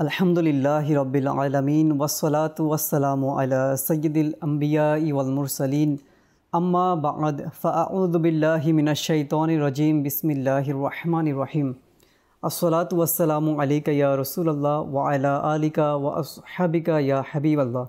আলহামদুলিল্লাহ রবিল আলমিন ওসলাত ওয়াসালাম আলা সৈয়দুল আম্বিয়া ইউল মুরসালিন আম্মা বাদ ফাউদুবিল্লাহ মিনাশাইতন রজিম বিসমিল্লাহ রহমান রহিম আসসালাত ওয়াসালাম আলিকা ইয়া রসুল্লাহ ওয়া আলা আলিকা ওয়া আসহাবিকা ইয়া হাবিব আল্লাহ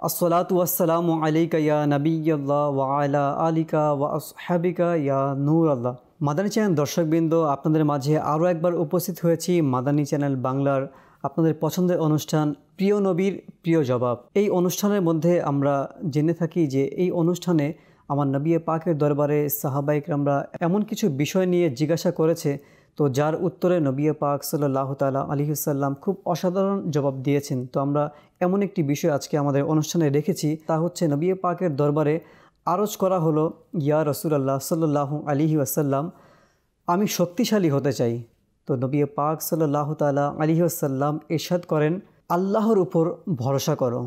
আসসালাত ওয়াসালাম আলিকা ইয়া নবীল্লাহ ওয়া আলা আলিকা ওয়া আসহাবিকা ইয়া নূর আল্লাহ মাদানী চ্যানেল দর্শকবৃন্দ আপনাদের মাঝে আরও একবার উপস্থিত হয়েছি মাদানী চ্যানেল বাংলার আপনাদের পছন্দের অনুষ্ঠান প্রিয় নবীর প্রিয় জবাব। এই অনুষ্ঠানের মধ্যে আমরা জেনে থাকি যে এই অনুষ্ঠানে আমার নবী পাকের দরবারে সাহাবাইকরামরা এমন কিছু বিষয় নিয়ে জিজ্ঞাসা করেছে, তো যার উত্তরে নবী পাক সাল্লাহ তালা আলিহাল্লাম খুব অসাধারণ জবাব দিয়েছেন। তো আমরা এমন একটি বিষয় আজকে আমাদের অনুষ্ঠানে রেখেছি তা হচ্ছে নবী পাকের দরবারে আরজ করা হলো, ইয়া রসুলাল্লাহ সাল্লাহ আলিহি আসাল্লাম আমি শক্তিশালী হতে চাই। তো নবী পাক সাল্লাহ তালা আলিহি আসাল্লাম এরশাদ করেন, আল্লাহর উপর ভরসা করো।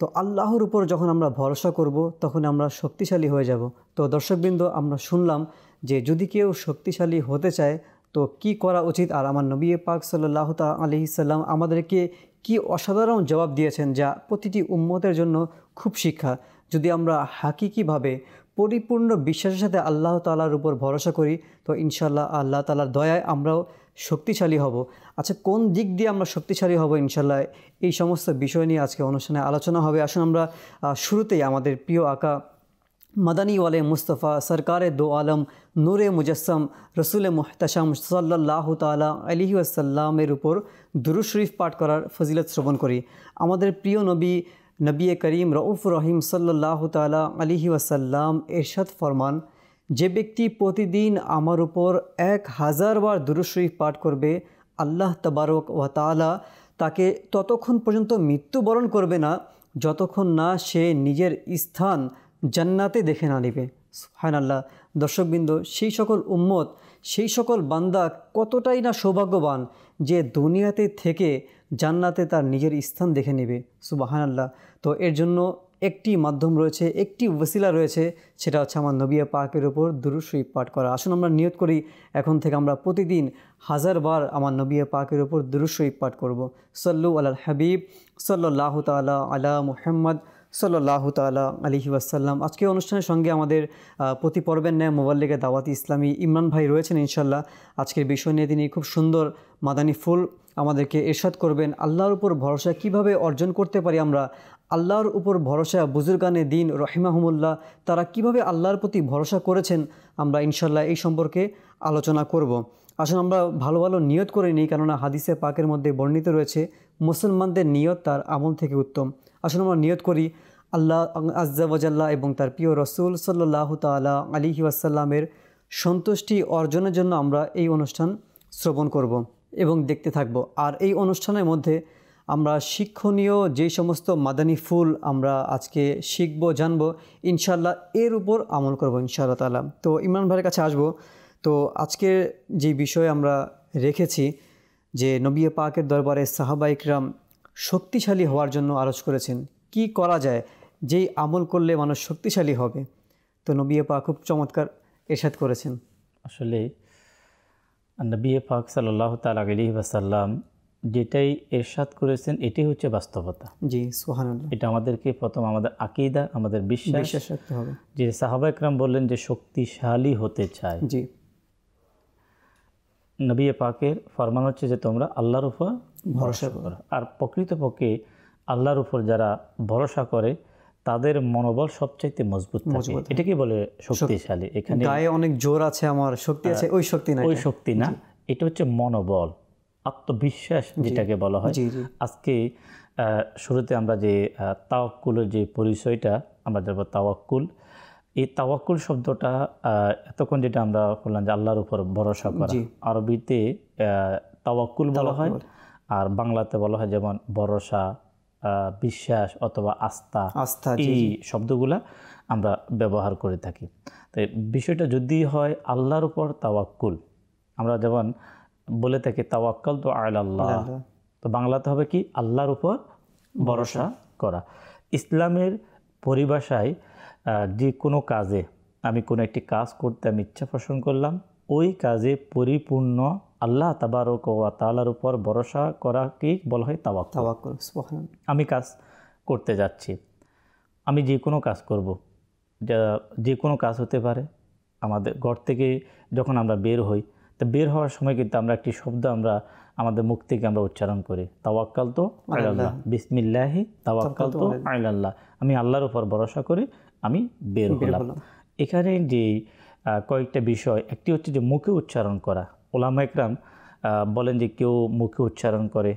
তো আল্লাহর উপর যখন আমরা ভরসা করব, তখন আমরা শক্তিশালী হয়ে যাব। তো দর্শকবৃন্দ, আমরা শুনলাম যে যদি কেউ শক্তিশালী হতে চায়, তো কি করা উচিত? আর আমার নবী পাক সাল্লাহ তা আলি সাল্লাম আমাদেরকে কি অসাধারণ জবাব দিয়েছেন যা প্রতিটি উম্মতের জন্য খুব শিক্ষা। যদি আমরা হাকিকিভাবে পরিপূর্ণ বিশ্বাসের সাথে আল্লাহ তালার উপর ভরসা করি, তো ইনশাল্লাহ আল্লাহ তালার দয়ায় আমরাও শক্তিশালী হব। আচ্ছা কোন দিক দিয়ে আমরা শক্তিশালী হব ইনশাল্লাহ এই সমস্ত বিষয় নিয়ে আজকে অনুষ্ঠানে আলোচনা হবে। আসুন আমরা শুরুতেই আমাদের প্রিয় আঁকা মাদানী ওয়ালে মুস্তফা সরকারে দো আলম নূরে মুজসম রসুল মুহতাসাম সাল্লাহ তালা আলিহি আসাল্লামের উপর দুরু শরীফ পাঠ করার ফজিলত শ্রবণ করি। আমাদের প্রিয় নবী নবী করিম রউফ রহিম সাল্লাহ তালা আলিহি ওয়াসাল্লাম এরশাদ ফরমান যে ব্যক্তি প্রতিদিন আমার উপর এক হাজার বার দুরুশরীফ পাঠ করবে, আল্লাহ তবারক ওয়া তালা তাকে ততক্ষণ পর্যন্ত মৃত্যুবরণ করবে না, যতক্ষণ না সে নিজের স্থান জান্নাতে দেখে না নেবে। আল্লাহ দর্শকবৃন্দ, সেই সকল উম্মত, সেই সকল বান্দা কতটাই না সৌভাগ্যবান যে দুনিয়াতে থেকে জান্নাতে তার নিজের স্থান দেখে নেবে। সুবাহান আল্লাহ তো এর জন্য একটি মাধ্যম রয়েছে, একটি ওসিলা রয়েছে, সেটা হচ্ছে আমার নবিয়া পাকের ওপর দুরুশরীফ পাঠ করা। আসুন আমরা নিয়ত করি, এখন থেকে আমরা প্রতিদিন হাজারবার আমার নবিয়া পাকের ওপর দুরুশরীফ পাঠ করব। সল্লু আল হাবিব সাল্লাহ তালা আলা মুহাম্মদ সাল্লাহ তালা আলহি ওয়াসাল্লাম। আজকে অনুষ্ঠানের সঙ্গে আমাদের প্রতি পর্বের ন্যায় মোবাল্লিগে দাওয়াতি ইসলামী ইমরান ভাই রয়েছেন ইনশাল্লাহ আজকের বিষয় নিয়ে তিনি খুব সুন্দর মাদানী ফুল আমাদেরকে এরশাদ করবেন। আল্লাহর উপর ভরসা কীভাবে অর্জন করতে পারি আমরা? আল্লাহর উপর ভরসা বুজুর্গানে দিন রহিমাহমুল্লাহ, তারা কীভাবে আল্লাহর প্রতি ভরসা করেছেন আমরা ইনশাল্লাহ এই সম্পর্কে আলোচনা করব। আসলে আমরা ভালো ভালো নিয়ত করে নিই, কেননা হাদিসে পাকের মধ্যে বর্ণিত রয়েছে, মুসলমানদের নিয়ত তার আমল থেকে উত্তম। আসলে আমরা নিয়ত করি, আল্লাহ আজ্জাওয়াজাল্লাহ এবং তার প্রিয় রসুল সাল্লাহ তালা আলিহি আসাল্লামের সন্তুষ্টি অর্জনের জন্য আমরা এই অনুষ্ঠান শ্রবণ করব। এবং দেখতে থাকব। আর এই অনুষ্ঠানের মধ্যে আমরা শিক্ষণীয় যে সমস্ত মাদানী ফুল আমরা আজকে শিখব, জানব ইনশাল্লাহ এর উপর আমল করব ইনশাআল্লাহ তালা তো ইমরান ভাইয়ের কাছে আসব। তো আজকের যে বিষয় আমরা রেখেছি, যে নবী পাকের দরবারে সাহাবা ইকরাম শক্তিশালী হওয়ার জন্য আরজ করেছেন, কি করা যায়, যেই আমল করলে মানুষ শক্তিশালী হবে, তো নবী পা খুব চমৎকার এরশাদ করেছেন। আসলে নবী পাক সাল্লাহ তালা আলি ওয়াসাল্লাম যেটাই এরশাদ করেছেন এটাই হচ্ছে বাস্তবতা। জি সোহান এটা আমাদেরকে প্রথম আমাদের আকিদা আমাদের বিশ্বাস। রাখতে হবে। যে সাহাবা একরাম বললেন যে শক্তিশালী হতে চায় জি। নবী পাকের ফরমান হচ্ছে যে তোমরা আল্লাহর উপর ভরসা করো। আর প্রকৃতপক্ষে আল্লাহর উপর যারা ভরসা করে তাদের মনোবল সবচাইতে মজবুত থাকে। এটাকে বলে শক্তিশালী? এখানে গায়ে অনেক জোর আছে আমার শক্তি আছে ওই শক্তি না ওই শক্তি না। এটা হচ্ছে মনোবল আত্মবিশ্বাস যেটাকে বলা হয়। আজকে শুরুতে আমরা যে তাওয়াক্কুলের যে পরিচয়টা আমরা যাব তাওয়াক্কুল। এই তাওয়াক্কুল শব্দটা এতক্ষণ যেটা আমরা বললাম যে আল্লাহর উপর ভরসা করা। আরবিতে তাওয়াক্কুল বলা হয়। আর বাংলাতে বলা হয় যেমন ভরসা বিশ্বাস অথবা আস্থা আস্থা এই শব্দগুলা আমরা ব্যবহার করে থাকি। তো বিষয়টা যদি হয় আল্লাহর উপর তাওয়াক্কুল। আমরা যেমন বলে থাকি তাওয়াক্কাল তো আল্লাহ তো বাংলাতে হবে কি? আল্লাহর উপর ভরসা করা। ইসলামের পরিভাষায় যে কোনো কাজে আমি কোনো একটি কাজ করতে আমি ইচ্ছা পোষণ করলাম ওই কাজে পরিপূর্ণ আল্লাহ তাবারক ও তালার উপর ভরসা করাকেই বলা হয় তাওয়াক্কুল? তাওয়াক্কুল আমি কাজ করতে যাচ্ছি। আমি যে কোনো কাজ করব। যা যে কোনো কাজ হতে পারে। আমাদের ঘর থেকে যখন আমরা বের হই তা বের হওয়ার সময় কিন্তু আমরা একটি শব্দ আমরা আমাদের মুখ থেকে আমরা উচ্চারণ করি। তাওয়াক্কাল তো আল্লাহ বিসমিল্লাহি তাওয়াক্কাল তো আল্লাহ আমি আল্লাহর উপর ভরসা করে আমি বের হলাম। এখানে যে কয়েকটা বিষয় একটি হচ্ছে যে মুখে উচ্চারণ করা। ওলামা একরাম বলেন যে কেউ মুখে উচ্চারণ করে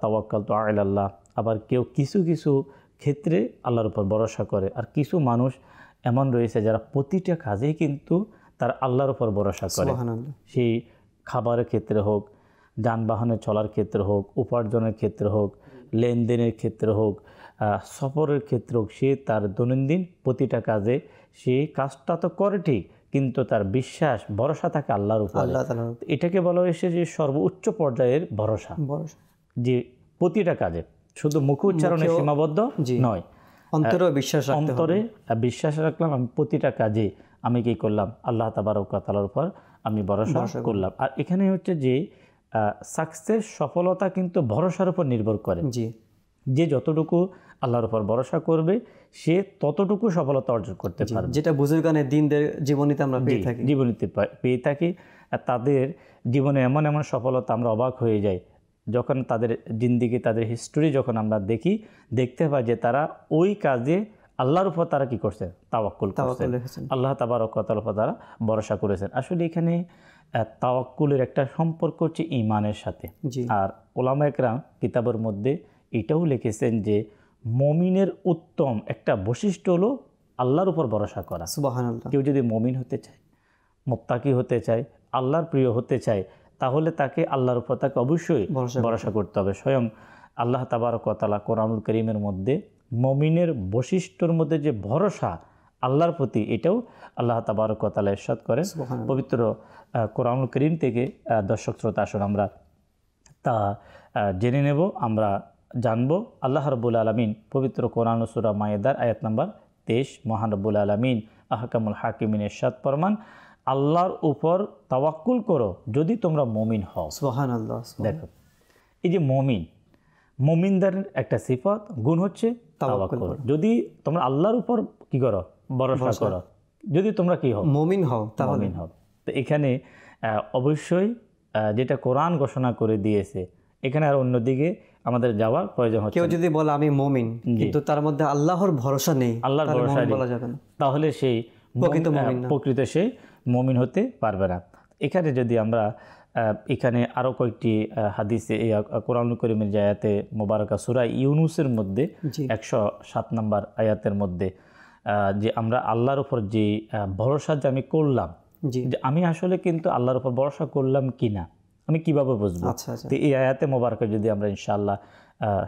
তাওয়াক্কাল তো আল্লাহ আবার কেউ কিছু কিছু ক্ষেত্রে আল্লাহর উপর ভরসা করে। আর কিছু মানুষ এমন রয়েছে যারা প্রতিটা কাজেই কিন্তু তার আল্লাহর উপর ভরসা করে। সেই খাবারের ক্ষেত্রে হোক যানবাহনে চলার ক্ষেত্রে হোক উপার্জনের ক্ষেত্রে হোক লেনদেনের ক্ষেত্রে হোক সফরের ক্ষেত্রে হোক সে তার দৈনন্দিন প্রতিটা কাজে সে কাজটা তো করে ঠিক কিন্তু তার বিশ্বাস ভরসা থাকে আল্লাহর উপরে। এটাকে বলা হয়েছে যে সর্বোচ্চ পর্যায়ের ভরসা। যে প্রতিটা কাজে শুধু মুখ উচ্চারণে সীমাবদ্ধ নয়। অন্তরে বিশ্বাস অন্তরে বিশ্বাস রাখলাম আমি প্রতিটা কাজে আমি কি করলাম? আল্লাহ তাবারকাতালার উপর আমি ভরসা করলাম। আর এখানে হচ্ছে যে সাকসেস সফলতা কিন্তু ভরসার উপর নির্ভর করে। যে যতটুকু আল্লাহর উপর ভরসা করবে সে ততটুকু সফলতা অর্জন করতে পারবে। যেটা বুজুর্গানের দিনদের জীবনীতে আমরা পেয়ে থাকি। জীবনীতে পেয়ে থাকি। আর তাদের জীবনে এমন এমন সফলতা আমরা অবাক হয়ে যাই যখন তাদের জিন্দিগি তাদের হিস্টোরি যখন আমরা দেখি দেখতে পাই যে তারা ওই কাজে আল্লাহর উপর তারা কি করছে? তাওয়াক্কুল করছে। তাওয়াক্কুল রেখেছেন আল্লাহ তাবারকাতার উপর তারা ভরসা করেছেন। আসলে এখানে তাওয়াক্কুলের একটা সম্পর্ক হচ্ছে ইমানের সাথে। আর ওলামা একরাম কিতাবের মধ্যে এটাও লিখেছেন যে মমিনের উত্তম একটা বৈশিষ্ট্য হলো আল্লাহর উপর ভরসা করা। কেউ যদি মমিন হতে চায় মোত্তাকি হতে চায় আল্লাহর প্রিয় হতে চায় তাহলে তাকে আল্লাহর উপর তাকে অবশ্যই ভরসা করতে হবে। স্বয়ং আল্লাহ তাবারকতালা কোরআনুল করিমের মধ্যে মমিনের বৈশিষ্ট্যর মধ্যে যে ভরসা আল্লাহর প্রতি এটাও আল্লাহ তাবারকতালা ইরশাদ করেন। সুবহানাল্লাহ। পবিত্র কোরআনুল করিম থেকে দর্শক শ্রোতা আসুন আমরা তা জেনে নেব। আমরা জানব আল্লাহ রব্বুল আলমিন পবিত্র কোরআন সুরা মায়েদার আয়াত নাম্বার তেইশ। মহান রব্বুল আলমিন আহকামুল হাকিমিন এরশাদ ফরমান আল্লাহর উপর তাওয়াক্কুল করো যদি তোমরা মমিন হও। সোহান আল্লাহ দেখো এই যে মমিন মমিনদের একটা সিফত গুণ হচ্ছে তাওয়াক্কুল যদি তোমরা আল্লাহর উপর কি করো? ভরসা করো। যদি তোমরা কি হও? মমিন হও মমিন হও। তো এখানে অবশ্যই যেটা কোরআন ঘোষণা করে দিয়েছে এখানে আর অন্যদিকে আমাদের যাওয়ার প্রয়োজন হচ্ছে কেউ যদি বলে আমি মমিন কিন্তু তার মধ্যে আল্লাহর ভরসা নেই আল্লাহর ভরসা বলা যাবে না। তাহলে সেই প্রকৃত প্রকৃত সেই মমিন হতে পারবে না। এখানে যদি আমরা এখানে আরও কয়েকটি হাদিসে এই কোরআন করিমের যে আয়াতে মোবারকা সুরা ইউনুসের মধ্যে একশো সাত নম্বর আয়াতের মধ্যে আহ, যে আমরা আল্লাহর উপর যে ভরসা যে আমি করলাম যে আমি আসলে কিন্তু আল্লাহর উপর ভরসা করলাম কি না আমি কীভাবে বুঝব? আচ্ছা আচ্ছা। তো এই আয়াতে মোবারকে যদি আমরা ইনশাআল্লাহ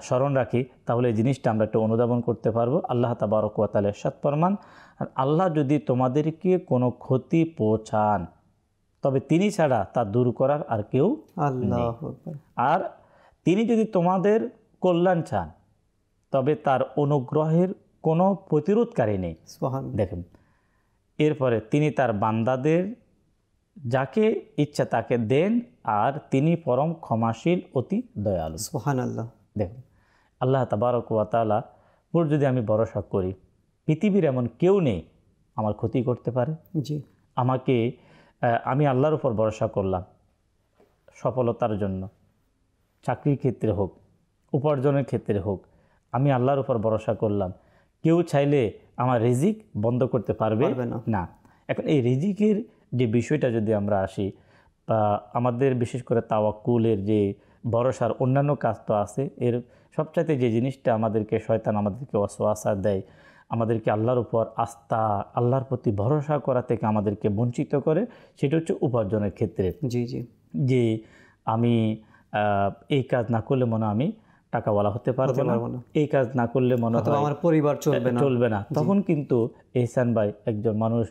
স্মরণ রাখি তাহলে এই জিনিসটা আমরা একটু অনুধাবন করতে পারব। আল্লাহ তাবারক ওয়াতাল এরশাদ ফরমান আর আল্লাহ যদি তোমাদেরকে কোনো ক্ষতি পৌঁছান তবে তিনি ছাড়া তা দূর করার আর কেউ আল্লাহ আর তিনি যদি তোমাদের কল্যাণ চান তবে তার অনুগ্রহের কোনো প্রতিরোধকারী নেই। দেখেন এরপরে তিনি তার বান্দাদের যাকে ইচ্ছা তাকে দেন আর তিনি পরম ক্ষমাশীল অতি দয়ালু। সুবহানাল্লাহ। দেখুন আল্লাহ তাবারক ওয়াতালা উপর যদি আমি ভরসা করি পৃথিবীর এমন কেউ নেই আমার ক্ষতি করতে পারে। জি। আমাকে আমি আল্লাহর উপর ভরসা করলাম সফলতার জন্য। চাকরির ক্ষেত্রে হোক উপার্জনের ক্ষেত্রে হোক আমি আল্লাহর উপর ভরসা করলাম। কেউ চাইলে আমার রিজিক বন্ধ করতে পারবে না। এখন এই রিজিকের যে বিষয়টা যদি আমরা আসি আমাদের বিশেষ করে তাওয়াক্কুলের যে ভরসার অন্যান্য কাজ তো আছে এর সবচাইতে যে জিনিসটা আমাদেরকে শয়তান আমাদেরকে অসোয়াশা দেয় আমাদেরকে আল্লাহর উপর আস্থা আল্লাহর প্রতি ভরসা করা থেকে আমাদেরকে বঞ্চিত করে সেটা হচ্ছে উপার্জনের ক্ষেত্রে। জি জি। যে আমি এই কাজ না করলে মনে আমি টাকাওয়ালা হতে পারব না। এই কাজ না করলে মনে হয় আমার পরিবার চলবে না। চলবে না। তখন কিন্তু এহসান ভাই একজন মানুষ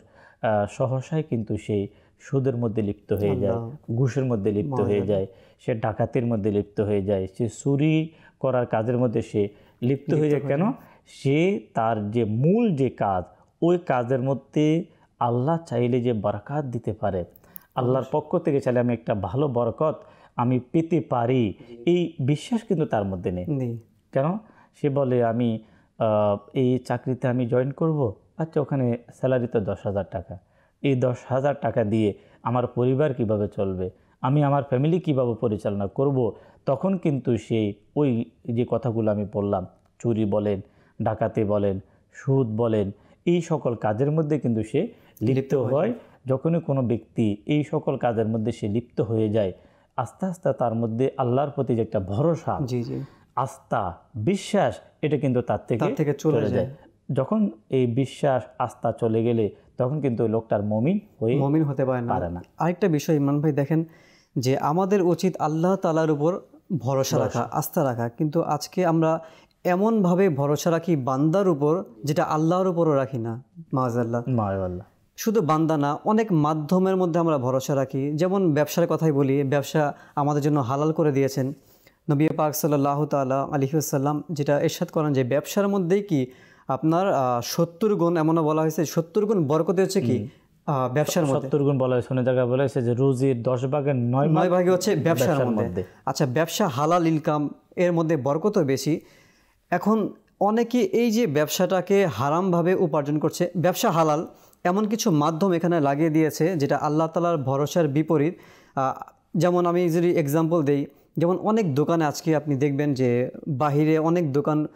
সহসায় কিন্তু সেই সুদের মধ্যে লিপ্ত হয়ে যায় ঘুষের মধ্যে লিপ্ত হয়ে যায় সে ডাকাতির মধ্যে লিপ্ত হয়ে যায় সে চুরি করার কাজের মধ্যে সে লিপ্ত হয়ে যায়। কেন? সে তার যে মূল যে কাজ ওই কাজের মধ্যে আল্লাহ চাইলে যে বরকাত দিতে পারে আল্লাহর পক্ষ থেকে চাইলে আমি একটা ভালো বরকত আমি পেতে পারি এই বিশ্বাস কিন্তু তার মধ্যে নেই। কেন? সে বলে আমি এই চাকরিতে আমি জয়েন করব? আচ্ছা ওখানে স্যালারি তো দশ হাজার টাকা। এই দশ হাজার টাকা দিয়ে আমার পরিবার কীভাবে চলবে? আমি আমার ফ্যামিলি কীভাবে পরিচালনা করব? তখন কিন্তু সে ওই যে কথাগুলো আমি বললাম চুরি বলেন ডাকাতি বলেন সুদ বলেন এই সকল কাজের মধ্যে কিন্তু সে লিপ্ত হয় যখনই কোনো ব্যক্তি এই সকল কাজের মধ্যে সে লিপ্ত হয়ে যায় আস্তে আস্তে তার মধ্যে আল্লাহর প্রতি যে একটা ভরসা আস্থা বিশ্বাস এটা কিন্তু তার থেকে তার থেকে চলে যায়। যখন এই বিশ্বাস আস্থা চলে গেলে তখন কিন্তু লোকটার মমিন হয়ে মমিন হতে পারে না। না। আরেকটা বিষয় ইমরান ভাই দেখেন যে আমাদের উচিত আল্লাহ তালার উপর ভরসা রাখা আস্থা রাখা। কিন্তু আজকে আমরা এমনভাবে ভরসা রাখি বান্দার উপর যেটা আল্লাহর উপরও রাখি না মাজাল্লাহ মাশাআল্লাহ শুধু বান্দা না অনেক মাধ্যমের মধ্যে আমরা ভরসা রাখি। যেমন ব্যবসার কথাই বলি ব্যবসা আমাদের জন্য হালাল করে দিয়েছেন। নবী পাক সাল্লাহ তাল্লাহ আলহিউসাল্লাম যেটা এরশাদ করেন যে ব্যবসার মধ্যেই কি আপনার সত্তর গুণ এমনও বলা হয়েছে সত্তর গুণ বরকতে হচ্ছে কি? ব্যবসার মধ্যে। সত্তর গুণ বলা হয়েছে জায়গায় বলা হয়েছে যে রুজির দশ ভাগের নয় নয় ভাগে হচ্ছে ব্যবসার মধ্যে। আচ্ছা ব্যবসা হালাল ইনকাম এর মধ্যে বরকতও বেশি। এখন অনেকে এই যে ব্যবসাটাকে হারামভাবে উপার্জন করছে ব্যবসা হালাল এমন কিছু মাধ্যম এখানে লাগিয়ে দিয়েছে যেটা আল্লাহ তালার ভরসার বিপরীত। আহ, যেমন আমি যদি এক্সাম্পল দেই যেমন অনেক দোকানে আজকে আপনি দেখবেন যে বাহিরে অনেক দোকান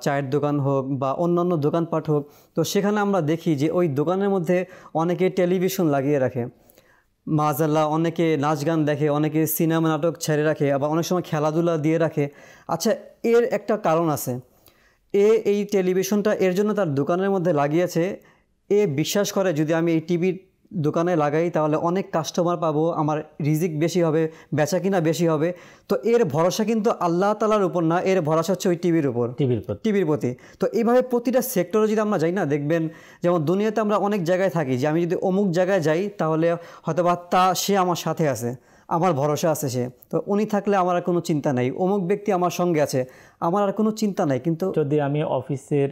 চায়ের দোকান হোক বা অন্যান্য দোকানপাট হোক, তো সেখানে আমরা দেখি যে ওই দোকানের মধ্যে অনেকে টেলিভিশন লাগিয়ে রাখে। মাজাল্লাহ অনেকে নাচ গান দেখে, অনেকে সিনেমা নাটক ছেড়ে রাখে, আবার অনেক সময় খেলাধুলা দিয়ে রাখে। আচ্ছা এর একটা কারণ আছে। এ, এই টেলিভিশনটা এর জন্য তার দোকানের মধ্যে লাগিয়েছে। এ বিশ্বাস করে যদি আমি এই টিভির দোকানে লাগাই তাহলে অনেক কাস্টমার পাবো আমার রিজিক বেশি হবে বেচা কিনা বেশি হবে। তো এর ভরসা কিন্তু আল্লাহ তালার উপর না এর ভরসা হচ্ছে ওই টিভির উপর। টিভির টিভির প্রতি। তো এইভাবে প্রতিটা সেক্টরে যদি আমরা যাই না দেখবেন যেমন দুনিয়াতে আমরা অনেক জায়গায় থাকি যে আমি যদি অমুক জায়গায় যাই তাহলে হয়তো বা তা সে আমার সাথে আছে আমার ভরসা আছে সে। তো উনি থাকলে আমার আর কোনো চিন্তা নাই অমুক ব্যক্তি আমার সঙ্গে আছে আমার আর কোনো চিন্তা নাই কিন্তু যদি আমি অফিসের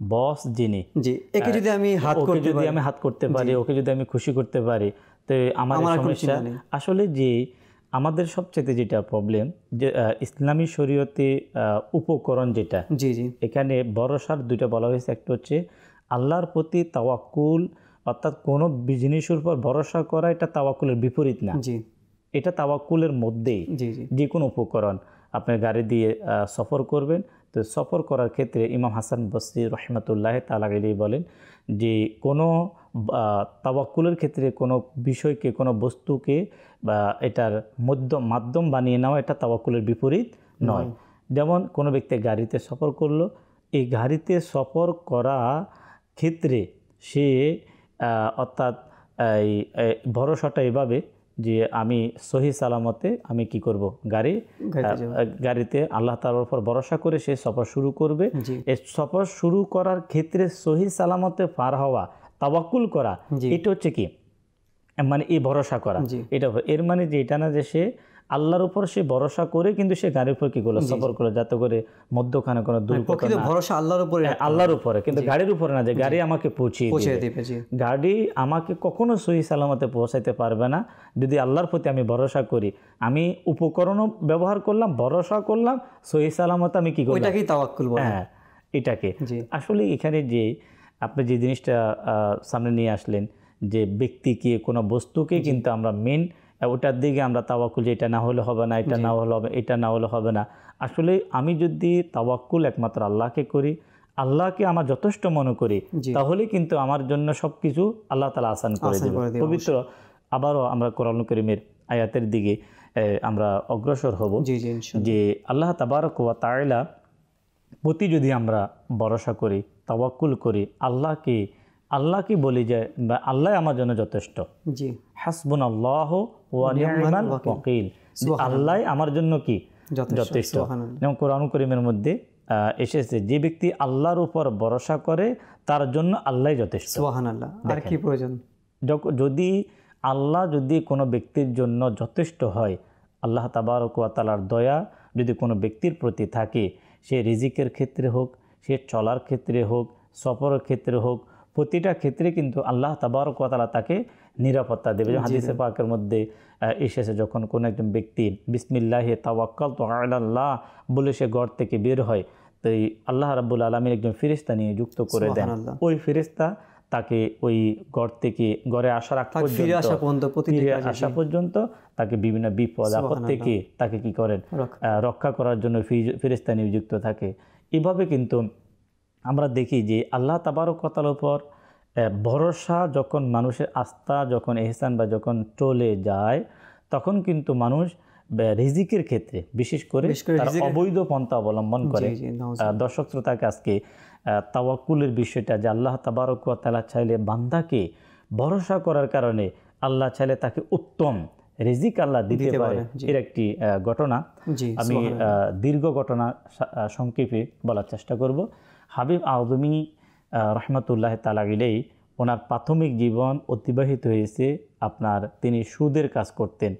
বস যিনি জি একে যদি আমি হাত করতে যদি আমি হাত করতে পারি ওকে যদি আমি খুশি করতে পারি তো আমার সমস্যা। আসলে যে আমাদের সবচেয়ে যেটা প্রবলেম যে ইসলামী শরীয়তে উপকরণ যেটা জি জি। এখানে ভরসার দুইটা বলা হয়েছে। একটা হচ্ছে আল্লাহর প্রতি তাওয়াক্কুল অর্থাৎ কোনো জিনিসের উপর ভরসা করা এটা তাওয়াক্কুলের বিপরীত না। জি। এটা তাওয়াক্কুলের মধ্যেই জি জি। যে কোনো উপকরণ আপনার গাড়ি দিয়ে সফর করবেন তো সফর করার ক্ষেত্রে ইমাম হাসান বসরি রহমতুল্লাহ তালাগিলি বলেন যে কোনো আহ, তাওয়াক্কুলের ক্ষেত্রে কোনো বিষয়কে কোনো বস্তুকে বা এটার মধ্যম মাধ্যম বানিয়ে নেওয়া এটা তাওয়াক্কুলের বিপরীত নয়। যেমন কোনো ব্যক্তি গাড়িতে সফর করল এই গাড়িতে সফর করা ক্ষেত্রে সে অর্থাৎ ভরসাটা এভাবে যে আমি সহি সালামতে আমি কি করব? গাড়ি গাড়িতে আল্লাহ তালার উপর ভরসা করে সে সফর শুরু করবে। এই সফর শুরু করার ক্ষেত্রে সহি সালামতে পার হওয়া তাবাকুল করা এটা হচ্ছে কি? মানে এই ভরসা করা। এটা এর মানে যে এটা না যে সে আল্লাহর উপর সে ভরসা করে কিন্তু সে গাড়ির উপর কি করল সফর করল যাতে করে মধ্যখানে কোনো দুর্ঘটনা ভরসা আল্লাহর উপরে হ্যাঁ, আল্লাহর উপরে কিন্তু গাড়ির উপরে না যে গাড়ি আমাকে পৌঁছিয়ে গাড়ি আমাকে কখনো সহি সালামতে পৌঁছাইতে পারবে না। যদি আল্লাহর প্রতি আমি ভরসা করি আমি উপকরণও ব্যবহার করলাম ভরসা করলাম সহি সালামতে আমি কি করলাম? ওইটাকেই তাওয়াক্কুল বলে। হ্যাঁ এটাকে। আসলে এখানে যে আপনি যে জিনিসটা আহ, সামনে নিয়ে আসলেন যে ব্যক্তিকে কোনো বস্তুকে কিন্তু আমরা মেন ওটার দিকে আমরা তাওয়াক্কুল যে এটা না হলে হবে না এটা না হলে হবে এটা না হলে হবে না। আসলে আমি যদি তাওয়াক্কুল একমাত্র আল্লাহকে করি আল্লাহকে আমার যথেষ্ট মনে করি তাহলে কিন্তু আমার জন্য সব কিছু আল্লাহ তালা আসান করে দেবে। পবিত্র আবারও আমরা কোরআন করিমের আয়াতের দিকে আমরা অগ্রসর হব যে আল্লাহ তাবারক ওয়া প্রতি যদি আমরা ভরসা করি তাওয়াক্কুল করি আল্লাহকে আল্লাহকে বলি যে বা আল্লাহ আমার জন্য যথেষ্ট। জি। হাসবুন আল্লাহ ওয়াকিল। আল্লাহ আমার জন্য কি? যথেষ্ট যেমন কোরআন করিমের মধ্যে এসেছে যে ব্যক্তি আল্লাহর উপর ভরসা করে তার জন্য আল্লাহ যথেষ্ট। সুবহানাল্লাহ। আর কি প্রয়োজন? যদি আল্লাহ যদি কোনো ব্যক্তির জন্য যথেষ্ট হয় আল্লাহ তাবারক ওয়া দয়া যদি কোনো ব্যক্তির প্রতি থাকে সে রিজিকের ক্ষেত্রে হোক সে চলার ক্ষেত্রে হোক সফরের ক্ষেত্রে হোক প্রতিটা ক্ষেত্রে কিন্তু আল্লাহ তাবারক ওয়া তাকে নিরাপত্তা দেবে। হাদিসে পাকের মধ্যে এসেছে যখন কোনো একজন ব্যক্তি বিসমিল্লাহে তাওয়াক্কাল তো আল্লাহ বলে সে ঘর থেকে বের হয় তো এই আল্লাহ রাব্বুল আলমীর একজন ফেরিস্তা নিয়ে যুক্ত করে দেন। ওই ফেরিস্তা তাকে ওই ঘর থেকে ঘরে আসার আগ আসা পর্যন্ত পর্যন্ত ফিরে আসা পর্যন্ত তাকে বিভিন্ন বিপদ আপদ থেকে তাকে কি করেন? রক্ষা। আহ, রক্ষা করার জন্য ফি- ফেরেশতা নিযুক্ত থাকে। এভাবে কিন্তু আমরা দেখি যে আল্লাহ তাবারকতার উপর আহ, ভরসা যখন মানুষের আস্থা যখন এহসান বা যখন চলে যায় তখন কিন্তু মানুষ রিজিকের ক্ষেত্রে বিশেষ করে অবৈধ পন্থা অবলম্বন করে। দর্শক শ্রোতাকে আজকে আহ, তাওয়াক্কুলের বিষয়টা যে আল্লাহ তাবারক ওয়া তাআলা চাইলে বান্দাকে ভরসা করার কারণে আল্লাহ চাইলে তাকে উত্তম রিজিক আল্লাহ দিতে পারে এর একটি ঘটনা। আমি দীর্ঘ ঘটনা সংক্ষেপে বলার চেষ্টা করব। হাবিব আজমি রহমতুল্লাহ তালাগিলেই ওনার প্রাথমিক জীবন অতিবাহিত হয়েছে আপনার তিনি সুদের কাজ করতেন।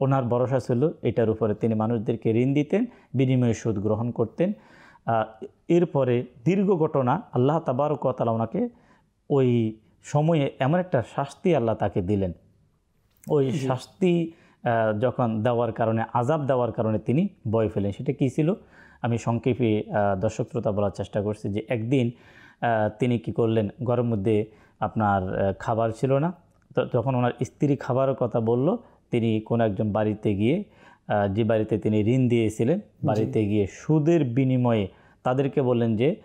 ওনার ভরসা ছিল এটার উপরে তিনি মানুষদেরকে ঋণ দিতেন বিনিময়ে সুদ গ্রহণ করতেন। এরপরে দীর্ঘ ঘটনা আল্লাহ তাবারকতালা ওনাকে ওই সময়ে এমন একটা শাস্তি আল্লাহ তাকে দিলেন। ওই শাস্তি যখন দেওয়ার কারণে আজাব দেওয়ার কারণে তিনি বয় ফেলেন সেটা কী ছিল? আমি সংক্ষেপে দর্শক শ্রোতা বলার চেষ্টা করছি যে একদিন তিনি কি করলেন? ঘরের মধ্যে আপনার খাবার ছিল না। তো তখন ওনার স্ত্রী খাবারের কথা বলল। তিনি কোনো একজন বাড়িতে গিয়ে যে বাড়িতে তিনি ঋণ দিয়েছিলেন বাড়িতে গিয়ে সুদের বিনিময়ে তাদেরকে বললেন যে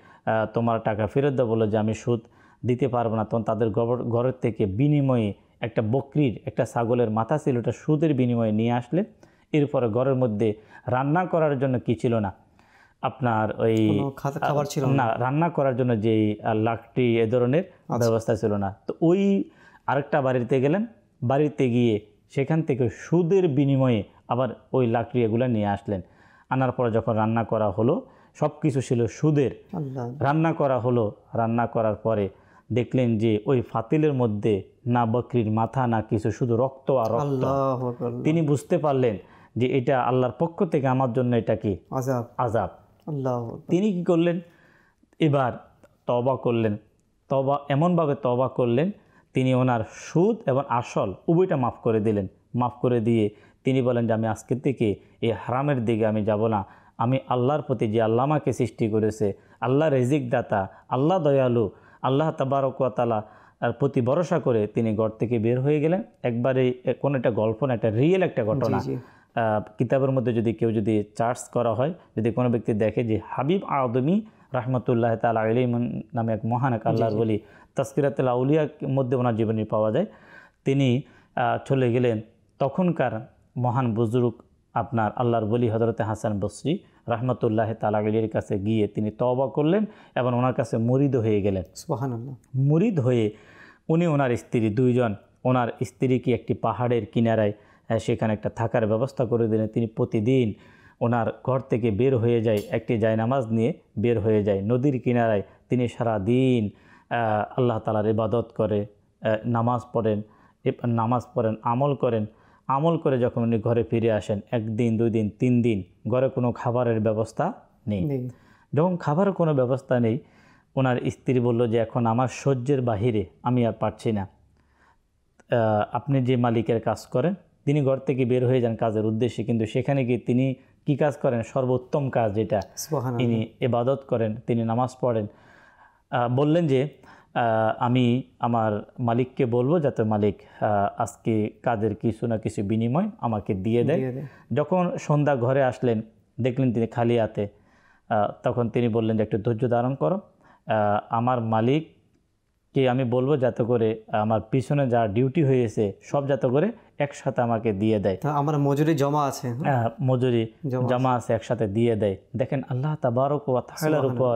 তোমার টাকা ফেরত দেওয়া বলল যে আমি সুদ দিতে পারব না। তখন তাদের গবর- ঘরের থেকে বিনিময়ে একটা বকরির একটা ছাগলের মাথা ছিল। ওটা সুদের বিনিময়ে নিয়ে আসলে এরপরে ঘরের মধ্যে রান্না করার জন্য কি ছিল না? আপনার ওই খাবার ছিল না? রান্না করার জন্য যেই আহ, লাকড়ি এ ধরনের ব্যবস্থা ছিল না। তো ওই আরেকটা বাড়িতে গেলেন। বাড়িতে গিয়ে সেখান থেকে সুদের বিনিময়ে আবার ওই লাকড়ি এগুলো নিয়ে আসলেন। আনার পরে যখন রান্না করা হলো সব কিছু ছিল সুদের। রান্না করা হলো রান্না করার পরে দেখলেন যে ওই ফাতিলের মধ্যে না বকরির মাথা না কিছু শুধু রক্ত আর রক্ত। তিনি বুঝতে পারলেন যে এটা আল্লাহর পক্ষ থেকে আমার জন্য এটা কি? আজাব আজাব আল্লাহ তিনি কি করলেন? এবার তবা করলেন। তবা এমনভাবে তবা করলেন তিনি ওনার সুদ এবং আসল উভয়টা মাফ করে দিলেন। মাফ করে দিয়ে তিনি বলেন যে আমি আজকে থেকে এই হারামের দিকে আমি যাব না। আমি আল্লাহর প্রতি যে আল্লাহ আমাকে সৃষ্টি করেছে আল্লাহ রেজিক দাতা আল্লাহ দয়ালু আল্লাহ তাবারকালা আর প্রতি ভরসা করে তিনি ঘর থেকে বের হয়ে গেলেন। একবারে কোনো একটা গল্প না একটা রিয়েল একটা ঘটনা। কিতাবের মধ্যে যদি কেউ যদি চার্জ করা হয় যদি কোনো ব্যক্তি দেখে যে হাবিব আদমি রহমতুল্লাহ তালা আলী নামে এক মহান এক আল্লাহর বলি তস্কিরাতুল আউলিয়ার মধ্যে ওনার জীবনী পাওয়া যায়। তিনি চলে গেলেন তখনকার মহান বুজুর্গ আপনার আল্লাহর বলি হজরতে হাসান বসরি রহমতুল্লাহ তালা আলীর কাছে গিয়ে তিনি তওবা করলেন এবং ওনার কাছে মরিদ হয়ে গেলেন। মুরিদ হয়ে উনি ওনার স্ত্রী দুইজন ওনার স্ত্রীকে একটি পাহাড়ের কিনারায় সেখানে একটা থাকার ব্যবস্থা করে দিলেন। তিনি প্রতিদিন ওনার ঘর থেকে বের হয়ে যায় একটি জায়নামাজ নিয়ে বের হয়ে যায়। নদীর কিনারায় তিনি সারা দিন আল্লাহ তালার ইবাদত করে নামাজ পড়েন নামাজ পড়েন আমল করেন। আমল করে যখন উনি ঘরে ফিরে আসেন একদিন দুই দিন তিন দিন ঘরে কোনো খাবারের ব্যবস্থা নেই। নেই। যখন খাবারের কোনো ব্যবস্থা নেই ওনার স্ত্রী বলল যে এখন আমার সহ্যের বাহিরে আমি আর পারছি না। আপনি যে মালিকের কাজ করেন তিনি ঘর থেকে বের হয়ে যান কাজের উদ্দেশ্যে কিন্তু সেখানে গিয়ে তিনি কি কাজ করেন? সর্বোত্তম কাজ যেটা তিনি এবাদত করেন তিনি নামাজ পড়েন। বললেন যে আমি আমার মালিককে বলব যাতে মালিক আজকে কাজের কিছু না কিছু বিনিময় আমাকে দিয়ে দেয়। যখন সন্ধ্যা ঘরে আসলেন দেখলেন তিনি খালি হাতে। তখন তিনি বললেন যে একটু ধৈর্য ধারণ করো। আমার মালিককে আমি বলব যাতে করে আমার পিছনে যা ডিউটি হয়েছে সব যাতে করে একসাথে আমাকে দিয়ে দেয়। আমার মজুরি জমা আছে হ্যাঁ? মজুরি জমা আছে। একসাথে দিয়ে দেয়। দেখেন আল্লাহ তাবারক ওয়া তাআলার উপর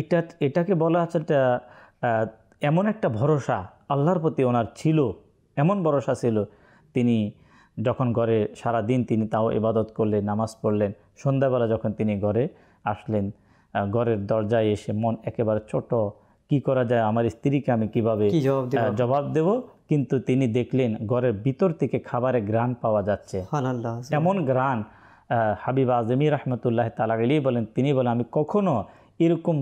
এটা এটাকে বলা হচ্ছে একটা এমন একটা ভরসা আল্লাহর প্রতি ওনার ছিল এমন ভরসা ছিল। তিনি যখন ঘরে সারা দিন তিনি তাও ইবাদত করলেন নামাজ পড়লেন সন্ধ্যাবেলা যখন তিনি ঘরে আসলেন ঘরের দরজায় এসে মন একেবারে ছোট কি করা যায় আমার স্ত্রীকে আমি কীভাবে জবাব দেব? কিন্তু তিনি দেখলেন ঘরের ভিতর থেকে খাবারের গ্রান পাওয়া যাচ্ছে। এমন গ্রান হাবিব আজমি রহমতুল্লাহ তালাগলি বলেন তিনি বলেন আমি কখনো এরকম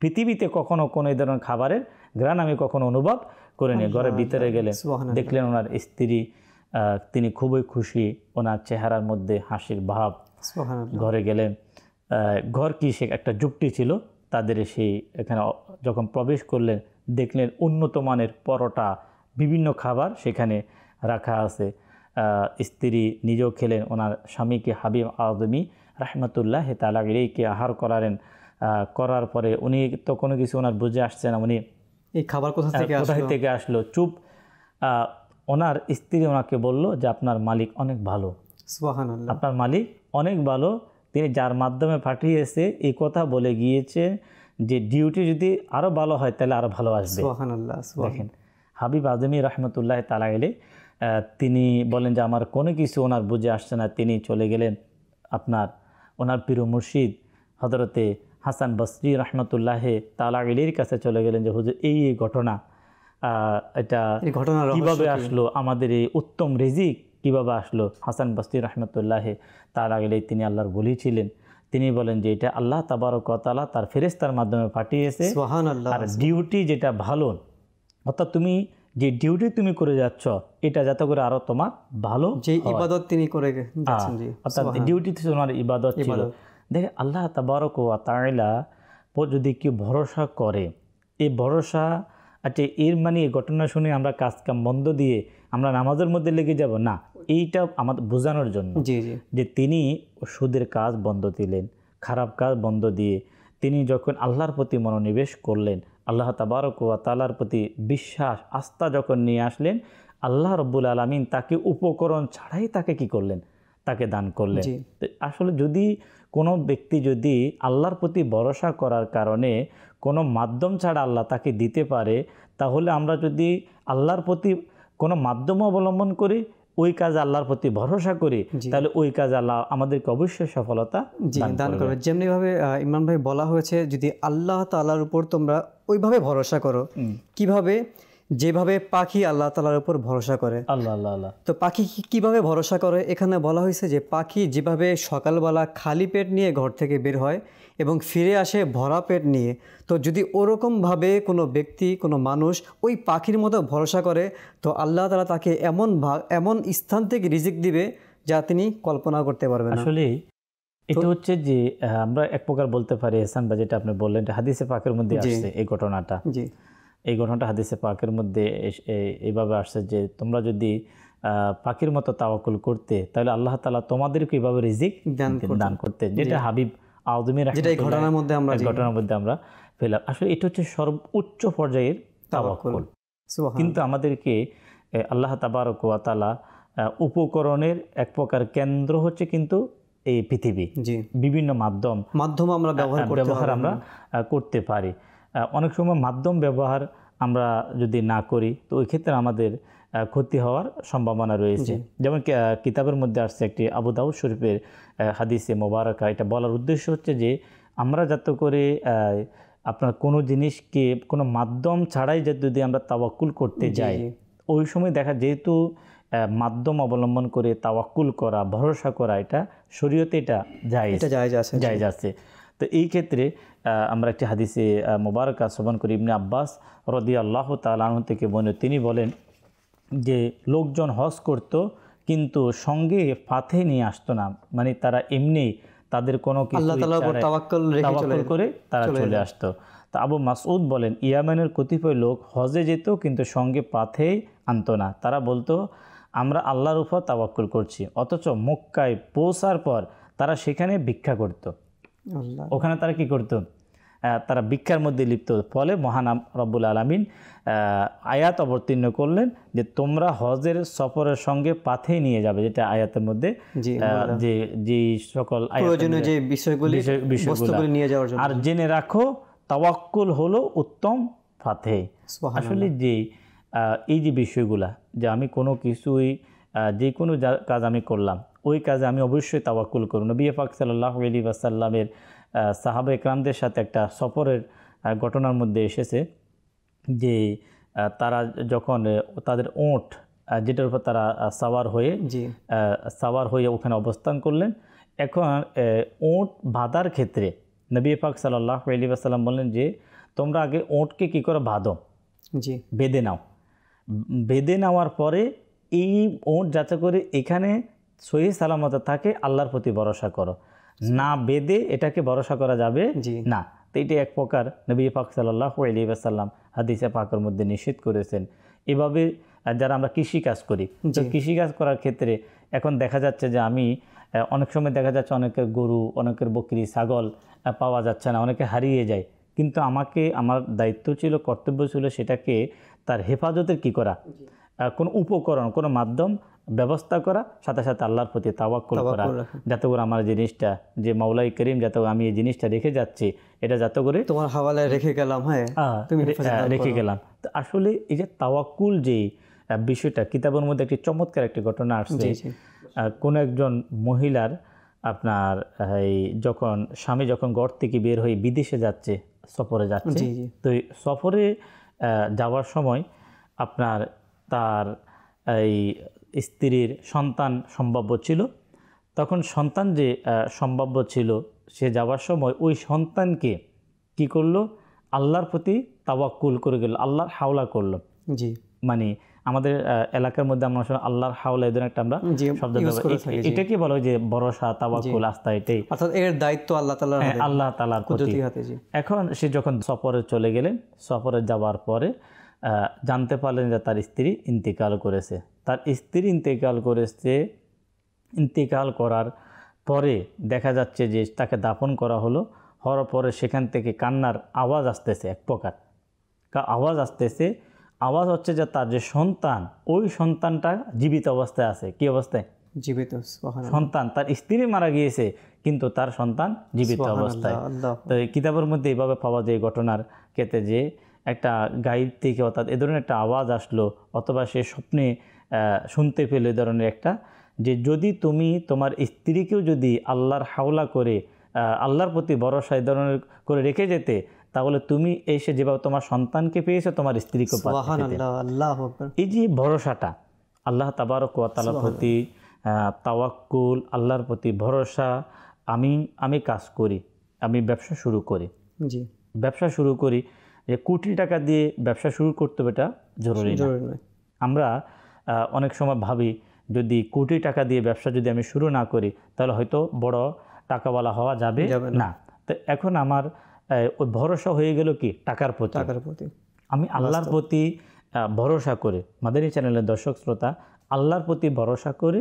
পৃথিবীতে কখনো কোনো এই ধরনের খাবারের গ্রান আমি কখনো অনুভব করিনি। ঘরের ভিতরে গেলেন। সুবহানাল্লাহ। দেখলেন ওনার স্ত্রী তিনি খুবই খুশি ওনার চেহারার মধ্যে হাসির ভাব। ঘরে গেলেন। ঘর কি সে একটা যুক্তি ছিল? তাদের সেই এখানে যখন প্রবেশ করলেন দেখলেন উন্নত মানের পরোটা বিভিন্ন খাবার সেখানে রাখা আছে। স্ত্রী নিজেও খেলেন ওনার স্বামীকে হাবিব আদমি রাহমাতুল্লাহ তালাগিরিকে আহার করালেন। করার পরে উনি তো কোনো কিছু ওনার বুঝে আসছে না উনি এই খাবার কোথা থেকে কোথায় থেকে আসলো? চুপ। ওনার স্ত্রী ওনাকে বলল যে আপনার মালিক অনেক ভালো। আপনার মালিক অনেক ভালো। তিনি যার মাধ্যমে পাঠিয়েছে এই কথা বলে গিয়েছে যে ডিউটি যদি আরও ভালো হয় তাহলে আরও ভালো আসবে। দেখেন হাবিব আজমি রহমতুল্লাহ তালা এলে তিনি বলেন যে আমার কোনো কিছু ওনার বুঝে আসছে না তিনি চলে গেলেন আপনার ওনার প্রিয় মুর্শিদ হজরতে হাসান বসরি রহমতুল্লাহ তালা এলির কাছে চলে গেলেন যে হুজুর এই ঘটনা এটা এই ঘটনার রহস্য আসলো? আমাদের এই উত্তম রিজিক কীভাবে আসলো? হাসান বস্তি রহমতুল্লাহ তার আগে তিনি আল্লাহর বলি ছিলেন। তিনি বলেন যে এটা আল্লাহ তাবারক তালা তার ফেরেস্তার মাধ্যমে পাঠিয়েছে। আর ডিউটি যেটা ভালো অর্থাৎ তুমি যে ডিউটি তুমি করে যাচ্ছ এটা যাতে করে আরও তোমার ভালো যে ইবাদত তিনি করে অর্থাৎ ডিউটি তোমার ইবাদত ছিল। দেখে আল্লাহ তাবারক ও তাইলা যদি কেউ ভরসা করে এই ভরসা আচ্ছা এর মানে এই ঘটনা শুনে আমরা কাজ কাম বন্ধ দিয়ে আমরা নামাজের মধ্যে লেগে যাব? না এইটা আমাদের বোঝানোর জন্য যে তিনি সুদের কাজ বন্ধ দিলেন খারাপ কাজ বন্ধ দিয়ে তিনি যখন আল্লাহর প্রতি মনোনিবেশ করলেন আল্লাহ তাবারক ওয়া তালার প্রতি বিশ্বাস আস্থা যখন নিয়ে আসলেন আল্লাহ রব্বুল আলমিন তাকে উপকরণ ছাড়াই তাকে কি করলেন? তাকে দান করলেন। আসলে যদি কোনো ব্যক্তি যদি আল্লাহর প্রতি ভরসা করার কারণে কোনো মাধ্যম ছাড়া আল্লাহ তাকে দিতে পারে তাহলে আমরা যদি আল্লাহর প্রতি কোনো মাধ্যম অবলম্বন করি ওই কাজ আল্লাহর প্রতি ভরসা করি তাহলে ওই কাজ আল্লাহ আমাদেরকে অবশ্যই সফলতা দান করবে। যেমনি যেমনিভাবে আহ, ইমরান ভাই বলা হয়েছে যদি আল্লাহ তাল্লাহার উপর তোমরা ওইভাবে ভরসা করো কীভাবে? যেভাবে পাখি আল্লাহ তাআলার উপর ভরসা করে। আল্লাহ আল্লাহ আল্লাহ। তো পাখি কীভাবে ভরসা করে? এখানে বলা হয়েছে যে পাখি যেভাবে সকালবেলা খালি পেট নিয়ে ঘর থেকে বের হয় এবং ফিরে আসে ভরা পেট নিয়ে তো যদি ওরকমভাবে কোনো ব্যক্তি কোনো মানুষ ওই পাখির মতো ভরসা করে তো আল্লাহ তালা তাকে এমন ভাগ এমন স্থান থেকে রিজিক দিবে যা তিনি কল্পনা করতে পারবেন আসলে এটা হচ্ছে যে আমরা এক প্রকার বলতে পারি এহসান বা যেটা আপনি বললেন হাদিসে পাকের মধ্যে আসছে এই ঘটনাটা। জি। এই ঘটনাটা হাদিসে পাকের মধ্যে এইভাবে আসছে যে তোমরা যদি আহ, পাখির মতো তাওয়াকুল করতে তাহলে আল্লাহ তালা তোমাদেরকে এইভাবে রিজিক দান করতে যেটা হাবিব আউদমির ঘটনার মধ্যে আমরা ঘটনার মধ্যে আমরা পেলাম আসলে এটা হচ্ছে সর্বোচ্চ পর্যায়ের তাওয়াক্কুল। সুবহান কিন্তু আমাদেরকে আল্লাহ তাবারক ওয়া আহ, উপকরণের এক প্রকার কেন্দ্র হচ্ছে কিন্তু এই পৃথিবী। বিভিন্ন মাধ্যম মাধ্যম আমরা ব্যবহার করতে ব্যবহার আমরা করতে পারি। অনেক সময় মাধ্যম ব্যবহার আমরা যদি না করি তো ওই ক্ষেত্রে আমাদের ক্ষতি হওয়ার সম্ভাবনা রয়েছে। যেমন কিতাবের মধ্যে আসছে একটি আবু দাউদ শরীফের হাদিসে মোবারকা এটা বলার উদ্দেশ্য হচ্ছে যে আমরা যাতে করে আপনার কোনো জিনিসকে কোনো মাধ্যম ছাড়াই যে যদি আমরা তাওয়াক্কুল করতে যাই ওই সময় দেখা যেহেতু মাধ্যম অবলম্বন করে তাওয়াক্কুল করা ভরসা করা এটা শরীয়তে এটা যায় জায়েজ আছে। তো এই ক্ষেত্রে আমরা একটি হাদিসে মোবারকা শ্রবণ করি। ইবনে আব্বাস রদি আল্লাহ তালাহ থেকে বনে তিনি বলেন যে লোকজন হজ করত কিন্তু সঙ্গে পাথে নিয়ে আসতো না। মানে তারা এমনি তাদের কোনো কিছু করে তারা চলে আসতো। তা আবু মাসউদ বলেন ইয়ামানের কতিপয় লোক হজে যেত কিন্তু সঙ্গে পাথেই আনতো না। তারা বলতো আমরা আল্লাহর উপর তাওয়াক্কুল করছি। অথচ মক্কায় পৌঁছার পর তারা সেখানে ভিক্ষা করত। ওখানে তারা কি করত? তারা ভিক্ষার মধ্যে লিপ্ত ফলে মহানাম রব্বুল আলমিন আয়াত অবতীর্ণ করলেন যে তোমরা হজের সফরের সঙ্গে পাথেই নিয়ে যাবে। যেটা আয়াতের মধ্যে যে যে সকল যে বিষয়গুলি বিষয়- বিষয়গুলা। নিয়ে যাওয়ার জন্য। আর জেনে রাখো তাওয়াক্কুল হলো উত্তম ফাতে আসলে যে এই যে বিষয়গুলা যে আমি কোনো কিছুই যে কোনো কাজ আমি করলাম ওই কাজে আমি অবশ্যই তাওয়াক্কুল করব। নবী পাক সাল্লাহ আলী আসাল্লামের সাহাবা একরামদের সাথে একটা সফরের ঘটনার মধ্যে এসেছে যে তারা যখন তাদের ওঁট যেটার উপর তারা সাওয়ার হয়ে সাওয়ার হয়ে ওখানে অবস্থান করলেন। এখন ওঁট বাঁধার ক্ষেত্রে নবী পাক সাল্লাহ আলী আসাল্লাম বললেন যে তোমরা আগে ওঁটকে কী করে? বাঁধো। জি। বেঁধে নাও। বেঁধে নেওয়ার পরে এই ওঁট যাতে করে এখানে সহি সালামত থাকে আল্লাহর প্রতি ভরসা করো। না বেঁধে এটাকে ভরসা করা যাবে না। তো এটি এক প্রকার নবী পাক সাল্লাহ আলী আসাল্লাম হাদিসে পাকের মধ্যে নিষেধ করেছেন। এভাবে যারা আমরা কৃষি কাজ করি তো কৃষি কাজ করার ক্ষেত্রে এখন দেখা যাচ্ছে যে আমি অনেক সময় দেখা যাচ্ছে অনেকের গরু অনেকের বকরি ছাগল পাওয়া যাচ্ছে না অনেকে হারিয়ে যায়। কিন্তু আমাকে আমার দায়িত্ব ছিল কর্তব্য ছিল সেটাকে তার হেফাজতের কি করা? কোনো উপকরণ কোনো মাধ্যম ব্যবস্থা করা সাথে সাথে আল্লাহর প্রতি তাওয়াক্কুল করা। যাতে করে আমার জিনিসটা যে মাওলাই করিম যাতে আমি এই জিনিসটা রেখে যাচ্ছি এটা যাতে করে তোমার হাওয়ালায় রেখে গেলাম হ্যাঁ? তুমি রেখে গেলাম। তো আসলে এই যে তাওয়াক্কুল যে বিষয়টা কিতাবের মধ্যে একটি চমৎকার একটি ঘটনা আসছে। কোনো একজন মহিলার আপনার এই যখন স্বামী যখন ঘর থেকে বের হয়ে বিদেশে যাচ্ছে সফরে যাচ্ছে তো সফরে যাওয়ার সময় আপনার তার এই স্ত্রীর সন্তান সম্ভাব্য ছিল। তখন সন্তান যে সম্ভাব্য ছিল সে যাওয়ার সময় ওই সন্তানকে কি করল? আল্লাহর প্রতি তাওয়াক্কুল করে গেল আল্লাহর হাওলা করল। জি। মানে আমাদের এলাকার মধ্যে আমরা আল্লাহর হাওলা ধরনের একটা আমরা শব্দ use ব্যবহার- করে এ- থাকি, জি। এটাকে বলা যে ভরসা তাওয়াক্কুল আস্থা এটাই। অর্থাৎ এর দায়িত্ব আল্লাহ তাআলার হ্যাঁ, আল্লাহ তালার প্রতি। এখন সে যখন সফরে চলে গেলেন সফরে যাওয়ার পরে জানতে পারলেন যে তার স্ত্রী ইন্তেকাল করেছে। তার স্ত্রী ইন্তেকাল করেছে ইন্তেকাল করার পরে দেখা যাচ্ছে যে তাকে দাফন করা হলো হওয়ার পরে সেখান থেকে কান্নার আওয়াজ আসতেছে এক প্রকার। আওয়াজ আসতেছে আওয়াজ হচ্ছে যে তার যে সন্তান ওই সন্তানটা জীবিত অবস্থায় আছে। কি অবস্থায়? জীবিত সন্তান তার স্ত্রী মারা গিয়েছে কিন্তু তার সন্তান জীবিত অবস্থায়। তো এই কিতাবের মধ্যে এইভাবে পাওয়া যায় ঘটনার ক্ষেত্রে যে একটা গাইড থেকে অর্থাৎ এ ধরনের একটা আওয়াজ আসলো অথবা সে স্বপ্নে শুনতে পেল এ ধরনের একটা যে যদি তুমি তোমার স্ত্রীকেও যদি আল্লাহর হাওলা করে আল্লাহর প্রতি ভরসা এ ধরনের করে রেখে যেতে তাহলে তুমি এসে যেভাবে তোমার সন্তানকে পেয়েছ তোমার স্ত্রীকে এই যে ভরসাটা আল্লাহ তাবারক ওয়া তাআলার প্রতি তাওয়াক্কুল আল্লাহর প্রতি ভরসা আমি আমি কাজ করি আমি ব্যবসা শুরু করি। জি। ব্যবসা শুরু করি যে কোটি টাকা দিয়ে ব্যবসা শুরু করতে হবে এটা জরুরি নয়। আমরা অনেক সময় ভাবি যদি কোটি টাকা দিয়ে ব্যবসা যদি আমি শুরু না করি তাহলে হয়তো বড় টাকাওয়ালা হওয়া যাবে না। তো এখন আমার ওই ভরসা হয়ে গেল কি? টাকার প্রতি। টাকার প্রতি। আমি আল্লাহর প্রতি ভরসা করে মাদানী চ্যানেলের দর্শক শ্রোতা আল্লাহর প্রতি ভরসা করে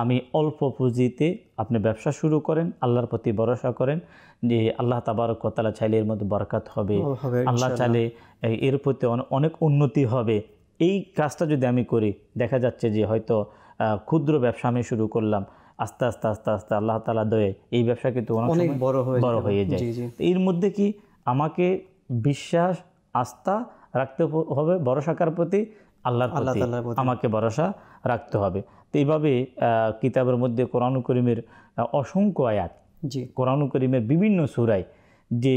আমি অল্প পুঁজিতে আপনি ব্যবসা শুরু করেন আল্লাহর প্রতি ভরসা করেন যে আল্লাহ তাবারক তালা চাইলে এর মধ্যে বরকাত হবে। আল্লাহ চাইলে এর প্রতি অনেক উন্নতি হবে। এই কাজটা যদি আমি করি দেখা যাচ্ছে যে হয়তো ক্ষুদ্র ব্যবসা আমি শুরু করলাম আস্তে আস্তে আস্তে আস্তে আল্লাহ তালা দয়ে এই ব্যবসা কিন্তু অনেক বড় হয়ে বড় হয়ে যায়। এর মধ্যে কি আমাকে বিশ্বাস আস্থা রাখতে হবে ভরসাকার প্রতি? আল্লাহর আল্লাহ প্রতি। আমাকে ভরসা রাখতে হবে। তো এইভাবে কিতাবের মধ্যে কোরআন করিমের অসংখ্য আয়াত জি। কোরআন করিমের বিভিন্ন সুরায় যে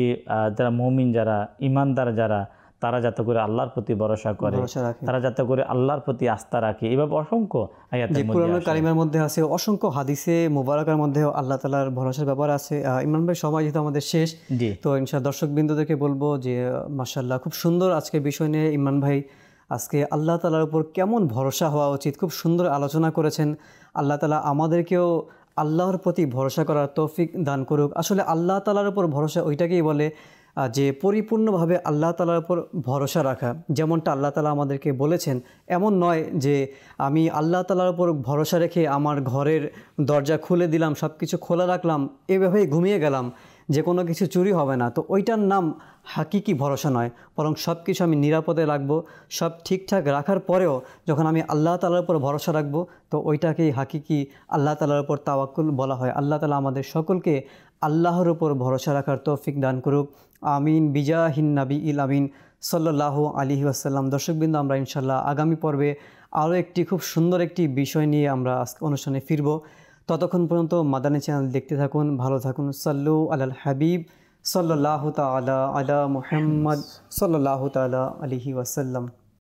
যারা মমিন যারা ইমানদার যারা তারা যাতে করে আল্লাহর প্রতি ভরসা করে তারা যাতে করে আল্লাহর প্রতি আস্থা রাখে এভাবে অসংখ্য আয়াতের যে মধ্যে কারিমের মধ্যে আছে অসংখ্য হাদিসে মোবারকার মধ্যে আল্লাহ তালার ভরসার ব্যাপার আছে। ইমরান ভাই সময় যেহেতু আমাদের শেষ তো ইনশা দর্শক বিন্দুদেরকে বলব যে মাসাল্লাহ খুব সুন্দর আজকে বিষয় নিয়ে ইমরান ভাই আজকে আল্লাহ তালার উপর কেমন ভরসা হওয়া উচিত? খুব সুন্দর আলোচনা করেছেন। আল্লাহ তালা আমাদেরকেও আল্লাহর প্রতি ভরসা করার তৌফিক দান করুক। আসলে আল্লাহ তালার উপর ভরসা ওইটাকেই বলে যে পরিপূর্ণভাবে আল্লাহ তালার উপর ভরসা রাখা। যেমনটা আল্লাহ তালা আমাদেরকে বলেছেন, এমন নয় যে আমি আল্লাহ তালার উপর ভরসা রেখে আমার ঘরের দরজা খুলে দিলাম সব কিছু খোলা রাখলাম, এভাবেই ঘুমিয়ে গেলাম। যে কোনো কিছু চুরি হবে না। তো ওইটার নাম হাকিকি ভরসা নয়, বরং সব কিছু আমি নিরাপদে রাখব, সব ঠিকঠাক রাখার পরেও যখন আমি আল্লাহ তালার উপর ভরসা রাখব, তো ওইটাকেই হাকিকি আল্লাহ তালার উপর তাওয়াক্কুল বলা হয়। আল্লাহ তালা আমাদের সকলকে আল্লাহর উপর ভরসা রাখার তৌফিক দান করুক। আমিন। বিজাহিন নাবি ইল আমিন। সাল্লাহ আলী আসাল্লাম দর্শকবৃন্দ, আমরা ইনশাল্লাহ আগামী পর্বে আরও একটি খুব সুন্দর একটি বিষয় নিয়ে আমরা অনুষ্ঠানে ফিরব। ততক্ষণ পর্যন্ত মাদানী চ্যানেল দেখতে থাকুন, ভালো থাকুন। সাল্লু আলাল হাবিব সাল্লাহ তালা আলা মুহাম্মদ সাল্লাহ তালা আলিহি ওয়াসাল্লাম।